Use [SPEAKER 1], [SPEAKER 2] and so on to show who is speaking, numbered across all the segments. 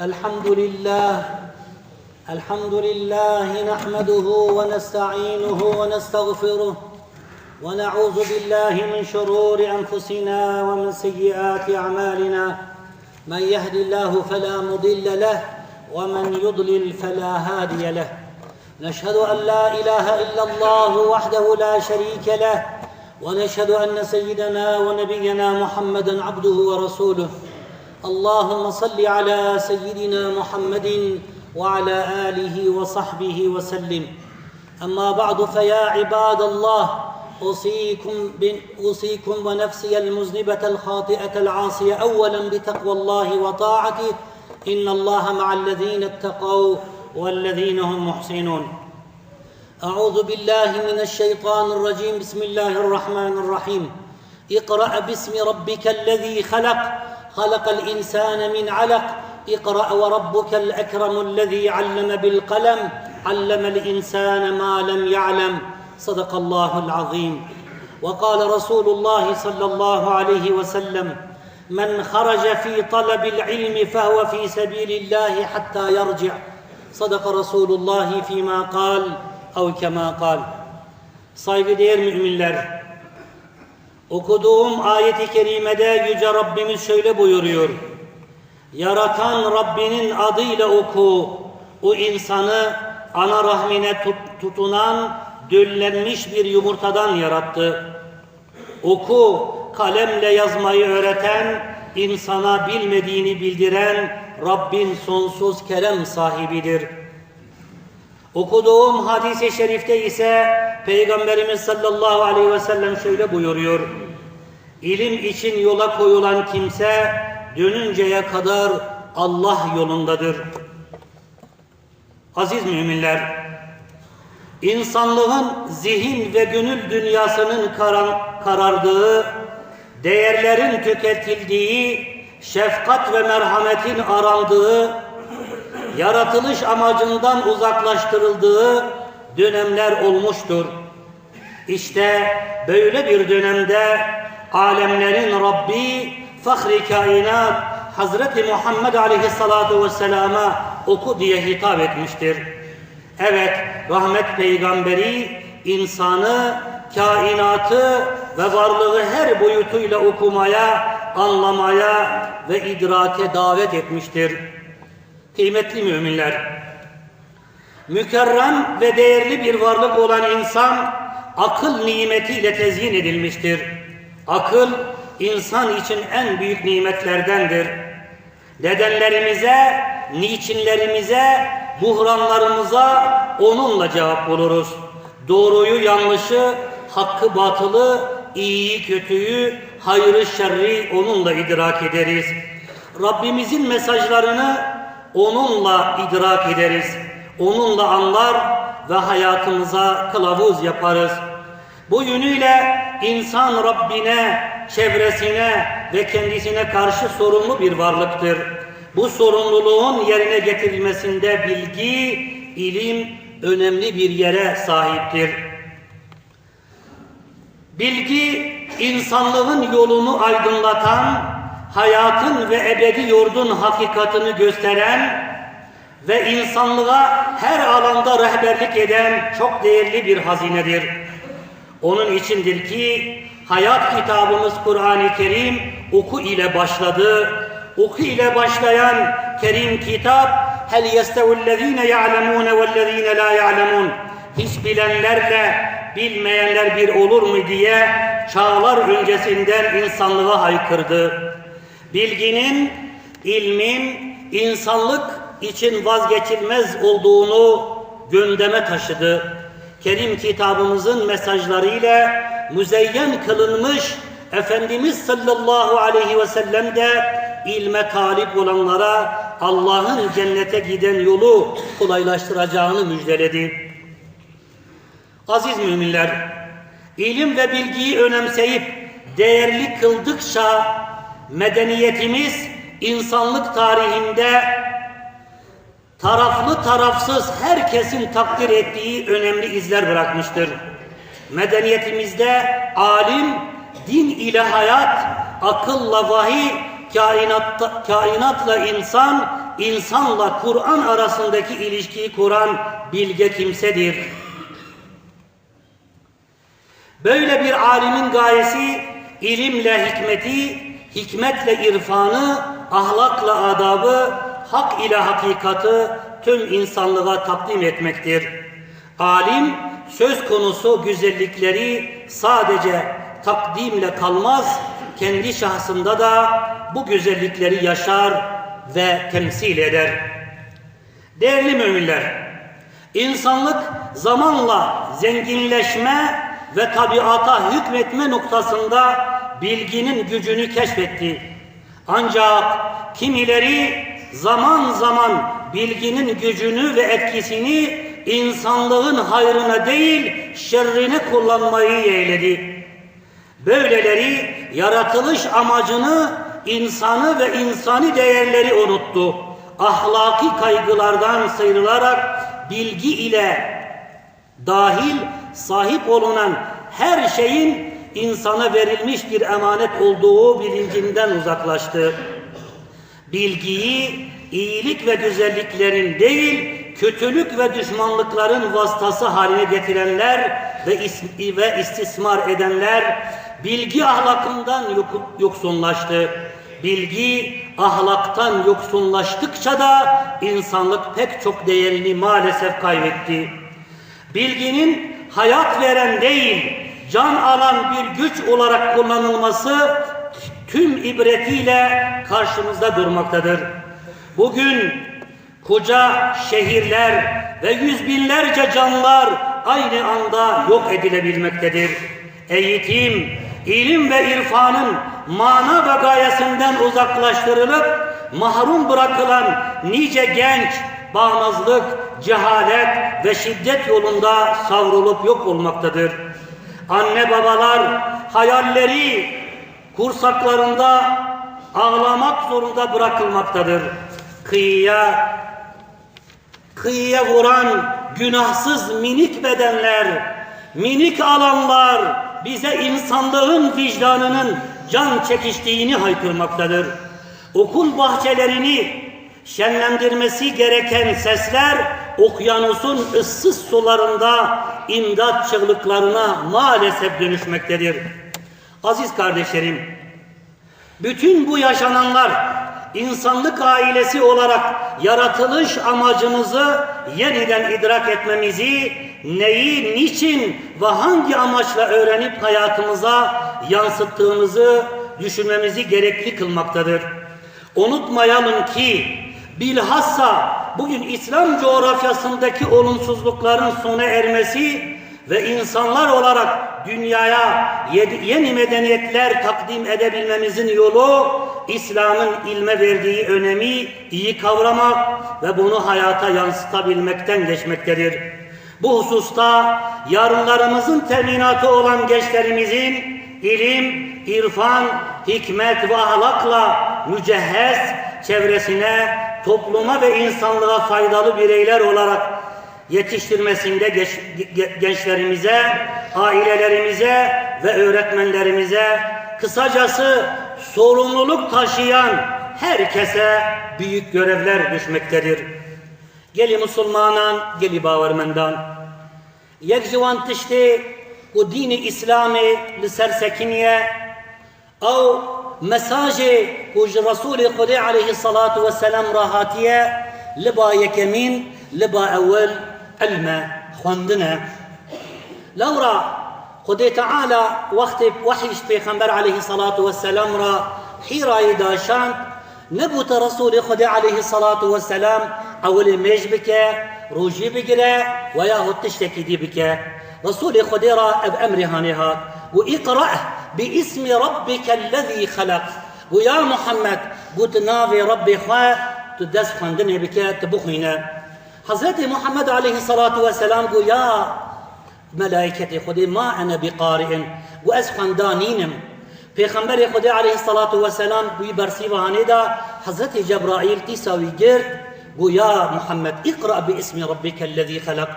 [SPEAKER 1] الحمد لله الحمد لله نحمده ونستعينه ونستغفره ونعوذ بالله من شرور أنفسنا ومن سيئات أعمالنا. من يهد الله فلا مضل له ومن يضلل فلا هادي له. نشهد أن لا إله إلا الله وحده لا شريك له ونشهد أن سيدنا ونبينا محمدا عبده ورسوله. اللهم صل على سيدنا محمد وعلى آله وصحبه وسلم. أما بعد فيا عباد الله أوصيكم أوصيكم ونفسي المذنبة الخاطئة العاصية اولا بتقوى الله وطاعته. إن الله مع الذين اتقوا والذين هم محسنون. أعوذ بالله من الشيطان الرجيم. بسم الله الرحمن الرحيم. اقرأ باسم ربك الذي خلق خلق الإنسان من علق. اقرأ وربك الأكرم الذي علم بالقلم. علم الإنسان ما لم يعلم. صدق الله العظيم. وقال رسول الله صلى الله عليه وسلم من خرج في طلب العلم فهو في سبيل الله حتى يرجع. صدق رسول الله فيما قال أو كما قال. Saygıdeğer müminler okuduğum ayeti kerimede yüce Rabbimiz şöyle buyuruyor. Yaratan Rabbinin adıyla oku. O insanı ana rahmine tut, tutunan döllenmiş bir yumurtadan yarattı. Oku kalemle yazmayı öğreten insana bilmediğini bildiren Rabbin sonsuz kerem sahibidir. Okuduğum hadis-i şerifte ise Peygamberimiz sallallahu aleyhi ve sellem şöyle buyuruyor. İlim için yola koyulan kimse dönünceye kadar Allah yolundadır. Aziz müminler, insanlığın zihin ve gönül dünyasının karan, karardığı, değerlerin tüketildiği, şefkat ve merhametin arandığı, yaratılış amacından uzaklaştırıldığı dönemler olmuştur. İşte böyle bir dönemde alemlerin Rabbi, fahri kainat Hazreti Muhammed Aleyhissalatu vesselama oku diye hitap etmiştir. Evet, rahmet peygamberi insanı, kainatı ve varlığı her boyutuyla okumaya, anlamaya ve idrake davet etmiştir. Kıymetli müminler, mükerrem ve değerli bir varlık olan insan akıl nimetiyle tezyin edilmiştir. Akıl insan için en büyük nimetlerdendir. Nedenlerimize, niçinlerimize, buhranlarımıza onunla cevap buluruz. Doğruyu, yanlışı, hakkı, batılı, iyiyi, kötüyü, hayrı, şerri onunla idrak ederiz. Rabbimizin mesajlarını onunla idrak ederiz. Onunla anlar ve hayatımıza kılavuz yaparız. Bu yönüyle insan Rabbine, çevresine ve kendisine karşı sorumlu bir varlıktır. Bu sorumluluğun yerine getirilmesinde bilgi, ilim önemli bir yere sahiptir. Bilgi insanlığın yolunu aydınlatan, hayatın ve ebedi yurdun hakikatini gösteren ve insanlığa her alanda rehberlik eden çok değerli bir hazinedir. Onun içindir ki hayat kitabımız Kur'an-ı Kerim oku ile başladı. Oku ile başlayan Kerim kitap hel yestevellezine ya'lemune vellezine la ya'lemun hiç bilenlerle bilmeyenler bir olur mu diye çağlar öncesinden insanlığa haykırdı. Bilginin, ilmin insanlık için vazgeçilmez olduğunu gündeme taşıdı. Kerim kitabımızın mesajlarıyla müzeyyen kılınmış Efendimiz sallallahu aleyhi ve sellem de ilme talip olanlara Allah'ın cennete giden yolu kolaylaştıracağını müjdeledi. Aziz müminler, ilim ve bilgiyi önemseyip değerli kıldıkça medeniyetimiz insanlık tarihinde taraflı tarafsız herkesin takdir ettiği önemli izler bırakmıştır. Medeniyetimizde alim, din ile hayat, akılla vahiy, kainat, kainatla insan, insanla Kur'an arasındaki ilişkiyi kuran bilge kimsedir. Böyle bir alimin gayesi ilimle hikmeti, hikmetle irfanı, ahlakla adabı, hak ile hakikati tüm insanlığa takdim etmektir. Alim söz konusu güzellikleri sadece takdimle kalmaz, kendi şahsında da bu güzellikleri yaşar ve temsil eder. Değerli müminler, insanlık zamanla zenginleşme ve tabiata hükmetme noktasında bilginin gücünü keşfetti. Ancak kimileri zaman zaman bilginin gücünü ve etkisini insanlığın hayrına değil şerrine kullanmayı yeğledi. Böyleleri yaratılış amacını insanı ve insani değerleri unuttu. Ahlaki kaygılardan sıyrılarak bilgi ile dahil sahip olunan her şeyin insana verilmiş bir emanet olduğu bilincinden uzaklaştı. Bilgiyi iyilik ve güzelliklerin değil, kötülük ve düşmanlıkların vasıtası haline getirenler ve, ve istismar edenler bilgi ahlakından yoksunlaştı. Bilgi ahlaktan yoksunlaştıkça da insanlık pek çok değerini maalesef kaybetti. Bilginin hayat veren değil, can alan bir güç olarak kullanılması tüm ibretiyle karşımızda durmaktadır. Bugün koca şehirler ve yüz binlerce canlar aynı anda yok edilebilmektedir. Eğitim, ilim ve irfanın mana ve gayesinden uzaklaştırılıp mahrum bırakılan nice genç bağnazlık, cehalet ve şiddet yolunda savrulup yok olmaktadır. Anne babalar hayalleri kursaklarında ağlamak zorunda bırakılmaktadır. Kıyıya, kıyıya vuran günahsız minik bedenler, minik alanlar bize insanlığın vicdanının can çekiştiğini haykırmaktadır. Okul bahçelerini şenlendirmesi gereken sesler okyanusun ıssız sularında imdat çığlıklarına maalesef dönüşmektedir. Aziz kardeşlerim, bütün bu yaşananlar insanlık ailesi olarak yaratılış amacımızı yeniden idrak etmemizi, neyi, niçin ve hangi amaçla öğrenip hayatımıza yansıttığımızı düşünmemizi gerekli kılmaktadır. Unutmayalım ki bilhassa bugün İslam coğrafyasındaki olumsuzlukların sona ermesi ve insanlar olarak dünyaya yeni medeniyetler takdim edebilmemizin yolu İslam'ın ilme verdiği önemi iyi kavramak ve bunu hayata yansıtabilmekten geçmektedir. Bu hususta yarınlarımızın teminatı olan gençlerimizin ilim, irfan, hikmet ve ahlakla mücehhez çevresine, topluma ve insanlığa faydalı bireyler olarak yetiştirmesinde gençlerimize, ailelerimize ve öğretmenlerimize, kısacası sorumluluk taşıyan herkese büyük görevler düşmektedir. Geli Müslümanan, geli bavermendan. Yek civan tişti ku dini İslami li sersekiniye او مساج كوج رسول خدا عليه الصلاة والسلام راهاتية لبا يكمين لبا أول علم خواندنا لورا خدي تعالى وقت وحيش پیغمبر عليه الصلاة والسلام را حيرا داشان نبوت رسول خدا عليه الصلاة والسلام أول ميج بك روجي بقرا ويا هو تشتكي دي بك رسول خدا را بأمر هانيها وإقرأ باسم ربك الذي خلق. ويا محمد قلت نافي ربي خوا تدس خندني بك تبخينا حضرت محمد عليه الصلاة والسلام قال يا ملائكة خدي ما أنا بقارئ وأسخن دانينم پیغمبر خدا علیه الصلاة والسلام بوی برسی وهانه دا حضرت جبرائیل تساوي گرد قو يا محمد اقرأ باسم ربك الذي خلق.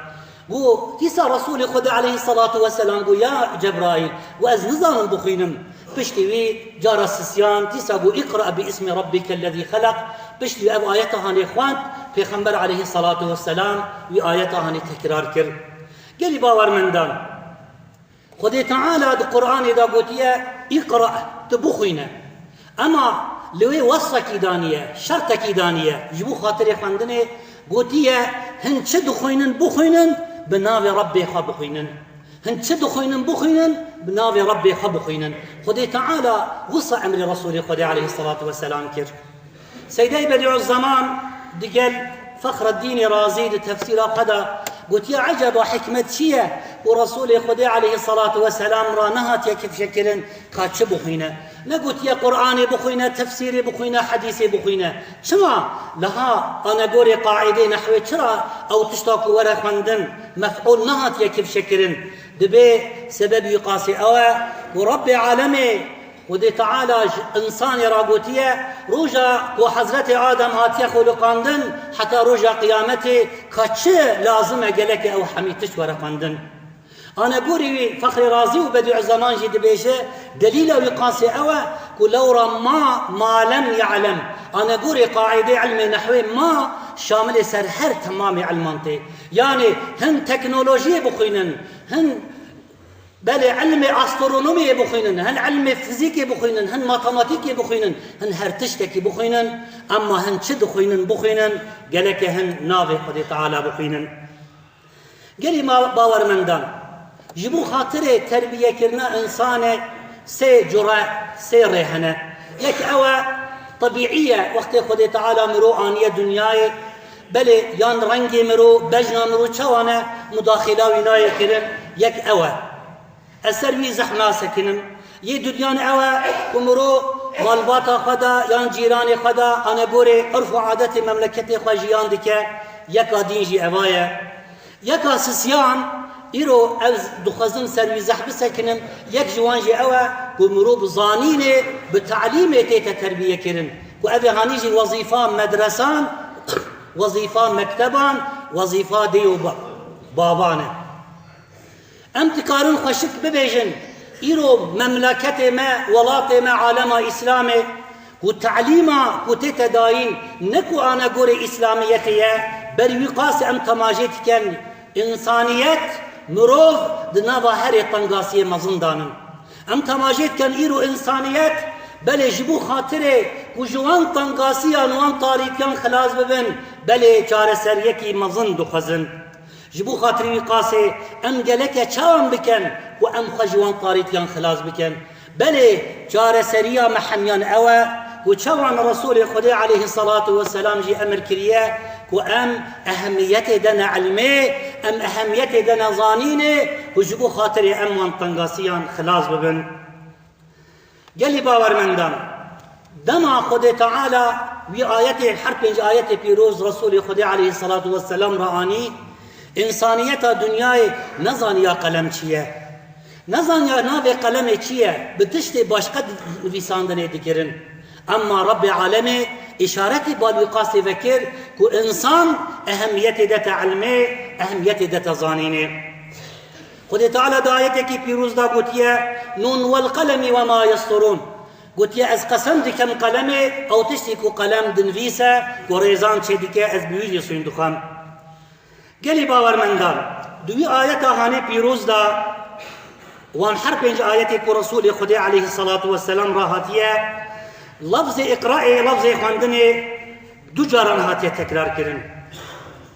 [SPEAKER 1] قو تسا رسول خدا عليه الصلاة والسلام قو يا جبرائيل وأز نظام بخينم. پشتی وی جارا سسیان تیسا بو اقرأ باسم ربك الذي خلق. پشتی اب آیت هانی خواند پیغمبر علیه الصلاة والسلام وی آیت هانی تکرار کرد گلی باور مندان. خدای تعالی د قرآن دا گوتیه اقرأ تبخوینه أما لوی وصکی دانیه شرطکی دانیه جبو خاطر خواندنه گوتیه هن چه دخوینن بخوینن به ناو رب خواه بخوینن. هن چه دخوینن بخوینن به ناو رب خواه بخوینن. خدای تعالی وصى أمر رسول خدا علیه الصلاة والسلام کرد. سيدي بديع الزمان دقل فخر الدين رازي تفسير قدا قلت يا عجب حكمة شيء ورسول خدي عليه الصلاة والسلام رانهات يا كيف شكلن بخينا نقول يا قرآني بخينا تفسيري بخينا حديثي بخينا شما لها أنا قولي قاعدة نحو شرا أو تشتاق ورا خندن مفعول نهات يا كيف شكلن دبي سبب يقاسي أو ورب عالمي ودي تعالى إنسان راغوتيه روجا وحضرت آدم هاتيه خلقاندن حتى روجا قيامتي كاتشه لازم اجلك أو حميتش ورقاندن أنا قوري فخر رازي وبديع زمان جي دبيشه دليل وقاسي أوا كلورا ما ما لم يعلم. أنا قوري قاعدة علم نحوي ما شامل سر هر تمام علمانتي. يعني هن تكنولوجيا بخينن هن بله علم استرونومی بخوینن هن علم فیزیکی بخوینن هن ماتماتیکی بخوینن هن هر تشتکی بخوینن أما هن چه دخوینن بخوینن گلک هن ناوی خود تعالی بخوینن گلی ما باور مندان. جبو خاطر تربیه کرنا انسان سه جرع سه رهنه. یک اوا طبيعية وقت خود تعالى مرو آنية دنياي بله يان رنگي مرو بجنا مرو چوانا مداخلة ويناي كرن يك أوى اثر وی زحمه سکنم یه دنیان اوه امرو مالباتا خدا یان جیران خدا أنا بوری عرف و عادت مملکت خواجیان دکه یکا دین جی اوایه ایرو از دخزن سر وی زحمه سکنم یک جوان جی اوه امرو بزانینه بتعلیم تیتا تربیه کرن و اوه هانی جی وظیفه مدرسان وظیفه مکتبان وظیفه دیو بابانه ام تكارون خشك ببيجن إيرو مملكة ما ولاط ما عالم إسلامي وتعليما كتت داين نكو أنا قوري إسلاميتي مروف د نوا هر طنگاسی مزن دانن ام تماجید کن ایرو انسانیت بله جبو خاطره کو جوان طنگاسی انوان تاریکان خلاص ببن بله چاره سر یکی مزن خزن جبو خاطری قاسه ام گلک چاون بکن و ام خجوان تاریکان خلاص بکن بله چاره سریا محمیان اوه و چاوان رسول خدا عليه الصلاة والسلام جي أمر كريا و ام دنا علمي ام اهميت دنا ظانينه و جبو خاطري ام وان طنقاسيان خلاص ببن. قال باور من دم دما خدا تعالى وی آیت هر پنج آیت پیروز رسول خدا علیه الصلاة والسلام را آنی انسانیت دنیای نزانیا قلم چیه؟ نزانیا ناوی قلم چیه؟ به تشت باشقه نویساندنه دکرن أما رب عالم اشارتی بالوقاس وکر که إنسان اهمیت دت علمه اهمیت دت زانینه خود تعالی دا که پیروز دا گوتیه نون والقلم وما يسطرون. گوتیه أز قسم دکم قلمه أو تشتی که قلم دنویسه و ریزان چه دکه از بیوجی سوین دخم گلی باورمندان دوی آیت هانی پیروز دا وان هر پنج آیتی که رسول خدا علیه الصلاة والسلام را هاتیه لفظ اقراء لفظ خواندن دو جاران هاتیه تکرار کرن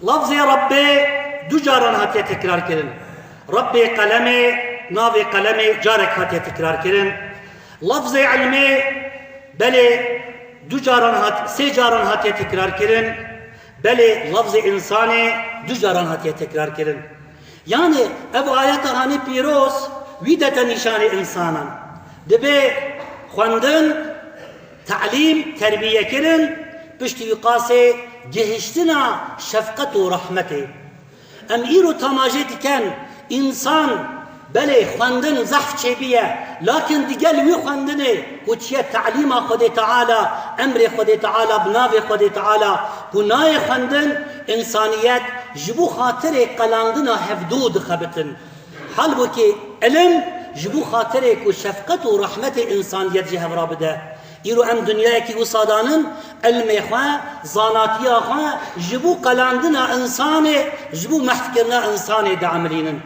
[SPEAKER 1] لفظ رب دو جاران هاتیه تکرار کرن رب قلم ناو قلم جارك هاتیه تکرار کرن لفظ علم بله دو جاران هات سه جاران هاتیه تکرار کرن بله لفظ انسان دو جاران هاتیه تکرار کردن یعنی او آیت هانی تعلیم تربیه کردن پشتی قاسه جهشتنا شفقت و ام ایرو تماجد کن انسان بله خواندن زحف چه بیه لكن دیگل وی خوندنه کو چیه تعلیم خود تعالی أمر خود تعالی بناو خود تعالی. کو نای خوندن انسانیت جبو خاطر قلاندنا هفدود خبتن حال بو که علم جبو خاطرك وشفقت ورحمة إنسانيت جهة رابده ایرو ام دنیای کی وسادانن علم خوا زاناتی خوا جبو قلاندنا انسان جبو محتكرنا انسان دعملين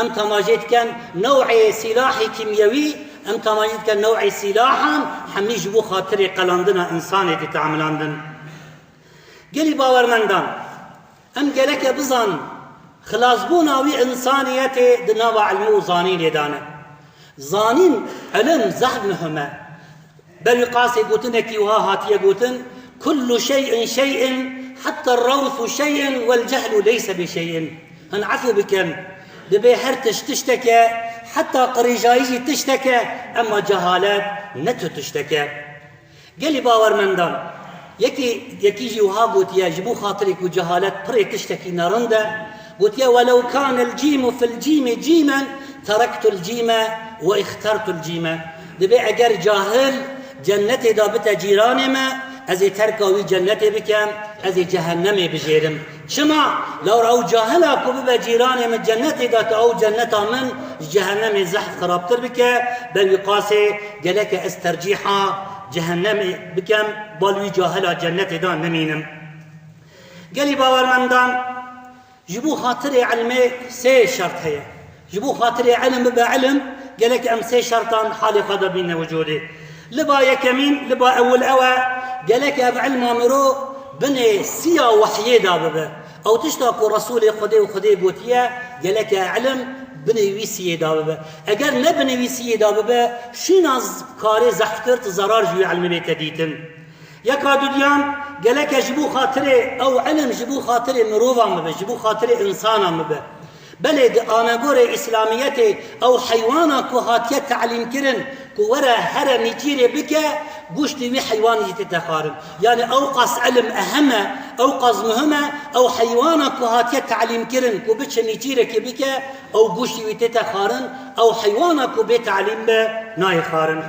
[SPEAKER 1] ام تماجد كان نوع سلاح كيميائي ام تماجد كان نوع سلاح حمي جبو خاطر قلاندنا انسان تعملاندن قالي باور مندان ام قالك بزان خلاص بونا وي انسانيت دنوا علم وزانين يدانا زانين علم زحف مهمه بل قاسي قوتنك وها هاتيه قوتن. كل شيء شيء حتى الروث شيء والجهل ليس بشيء. هن عفو بكم؟ دبي هرتش تشتكى حتى قريجايجي تشتكى أما جهالات نتو تشتكى. قالي باور مندان يكي يكيجي وها قوت يا جبو خاطرك وجهالات بري تشتكي نارندا قلت يا ولو كان الجيم في الجيم جيما تركت الجيم واخترت الجيم. دبي اجر جاهل جنت دا بتا ما از ترکاوی جنت بکم از جهنم بجیرم. شما لو أو جاهلا کو به جیران من جنت دا تا أو جنت من جهنم زحف خرابتر بکه. بل قاسه گلک استرجیحا جهنم بکم بالوی جاهلا جنت دا نمینم. قالي باور مندان جبو خاطر علمي سي شرط هي جبو خاطر علم بعلم قالك ام سي شرطان حالي قدر بين وجودي لبا يكمين لبا أول أوا قالك يا بعلم مرو بني سيا وحيي داببة. أو تشتاكو رسول خدي وخدي قوتيا قالك يا علم بني ويسي داببة. أجر نبني ويسي داببة شيناز كاري زحفترت زرار جوي علم بيت ديتن. يا كادو ديان قالك جبو خاطري أو علم جبو خاطري مروفا مبه جبو خاطري إنسانا مبه. بلد آنا قوري إسلاميتي أو حيوانا كو هاتية تعليم كرن ورا هر نجيري بك قشتي وي حيوان يتتخارن يعني أوقص علم أهمة أوقص مهمة أو حيوانك هاتية تعليم كرن كو بتش نجيرك بك أو قشتي ويتتخارن أو حيوانك بتعليم ناي خارن.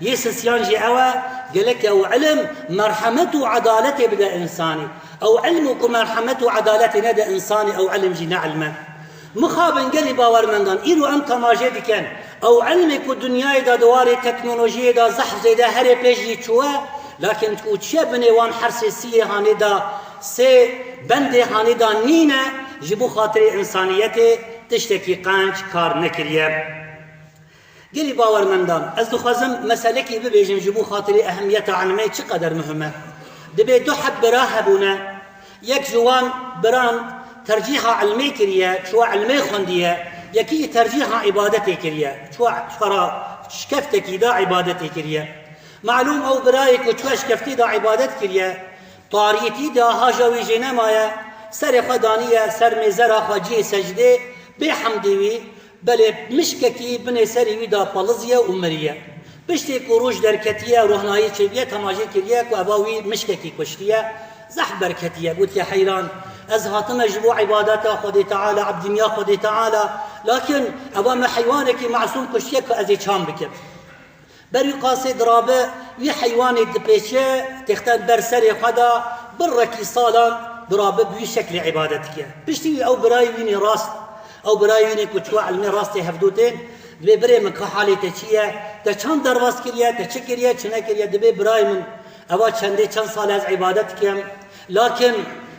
[SPEAKER 1] يسسيان جي أوا قالك أو علم مرحمة وعدالة بدا إنساني أو علمك مرحمة وعدالة ندا إنساني أو علم جنا علمه مخابن گلی باورمندان ایرو ام تماشه دیکن. او علمی کو دنیای دا دواری تکنولوژی دا زحف زیده هر پیجی چوه لكن تو چه بنوان حرس سی هانی دا سی بند هانی دا نینه جبو خاطر انسانیت تشتکی قنج کار نکریه. گلی باورمندان از دخوازم مسئله کی ببیجم جبو خاطر اهمیت علمه چقدر مهمه؟ دبی دو حب براه بونه یک جوان بران ترجيحا علمي كريه شو علمي خنديه یکی ترجیح عبادتی کریه چوا چورا شکفتی دا عبادتی کریه معلوم أو برای کو چوا شکفتی دا عبادت کریه طاریتی دا هاجا وی جنمایا سر خدانیه سر مزرا خاجی سجده به حمدوی بله مشککی بن سری وی دا پالزیه عمریه پشتی کوروش درکتیه روحنایی چویه تماجه کریه کو اباوی مشککی کشتیه زح بركتية قلت يا حيران أزهات مجبوع عبادات خدي تعالى عبد ميا خدي تعالى لكن أبام حيوانك معصوم كشيك أزي كان بك بري قاسي درابة وي حيواني دبيشة تختن برسري خدا بركي صالا درابة بوي شكل عبادتك بشتي أو براي ويني راست أو براي ويني كتوا علمي راستي هفدوتين دبي بري من كحالي تشيه تشان درواز كريا تشكريا تشنا كريا دبي براي من. اوا چنده چند سال از عبادت کم. لكن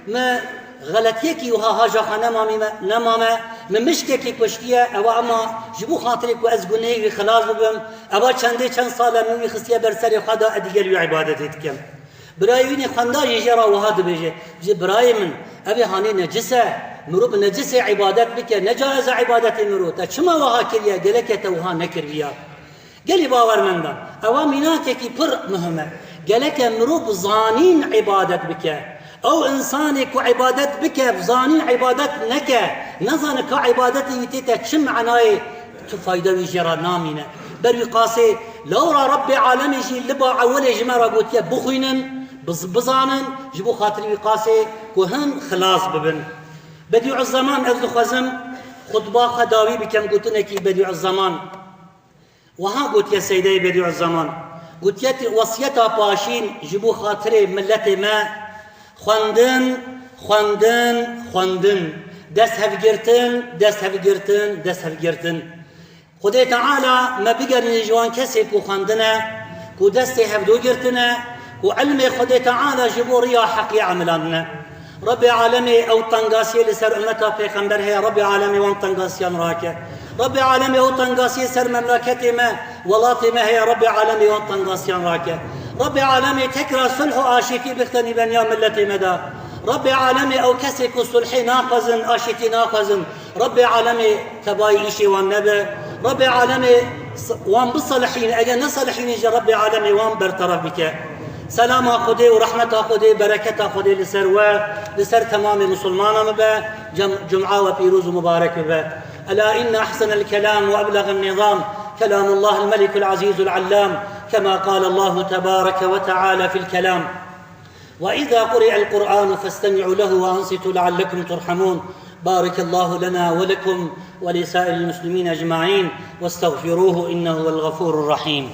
[SPEAKER 1] ما غلطيكي وها هاجا خانه مامي نمامه من مشككي كشتيه أو اما جبو خاطرك واز غني خلاص ببم. اوا چنده چند سال من خصيه برسر خدا اديگر عبادت كم برايوني خندا يجرا وها دبيجه جي براي من ابي هاني نجسه مروب نجسه عبادت بك نجاز عبادت مرو تا چما وها كريا گلك توها نكر بيا قالي باور مندا اوا ميناتك پر مهمه قالك مروب زانين عبادت بك أو انسانك وعبادت بك زانين عبادت نك نظن كعبادت يتيتا كم معناي تفايدة ويجرى نامينة بري قاسي لورا ربي عالمي جي لبا عولي جمرة قلت يا بخينن بزانن. جبو خاطري قاسي كهن خلاص ببن. بديع الزمان أذ خزم خطبة خداوي بكم قلت لك بديع الزمان. وها قلت يا سيدي بديع الزمان. گوتیت وصیتا پاشین جبو خاطر ملت ما خواندن خواندن خواندن دست هفگرتن دست هفگرتن دست هفگرتن خدای تعالی ما بگرین جوان کسی کو کو دستی هفدو گرتنه کو علم خدای تعالی جبو ریا حقی عملانه رب عالمي أو طنقاسي لسر امتا پیغمبر هي رب عالمي وان طنقاسيان راكه رب عالمي أو طنقاسي سر مملكتي ما ولاتي ما هي رب عالمي وان طنقاسيان راكه رب عالمي تكرى صلح آشتي بختني بنيا ملتي مدى. رب عالمي أو كسك صلحي ناقزن آشتي ناقزن. رب عالمي تباي إشي والنبي رب عالمي وان بصلحين اجا نصلحين رب عالمي وان برطرف بك. سلام خدي ورحمة خدي بركة خدي لسر و لسر تمام مسلمان به. جمعة وبيروز مبارك به. ألا إن أحسن الكلام وأبلغ النظام. كلام الله الملك العزيز العلام. كما قال الله تبارك وتعالى في الكلام وإذا قرئ القرآن فاستمعوا له وأنصتوا لعلكم ترحمون. بارك الله لنا ولكم ولسائر المسلمين أجمعين واستغفروه إنه هو الغفور الرحيم.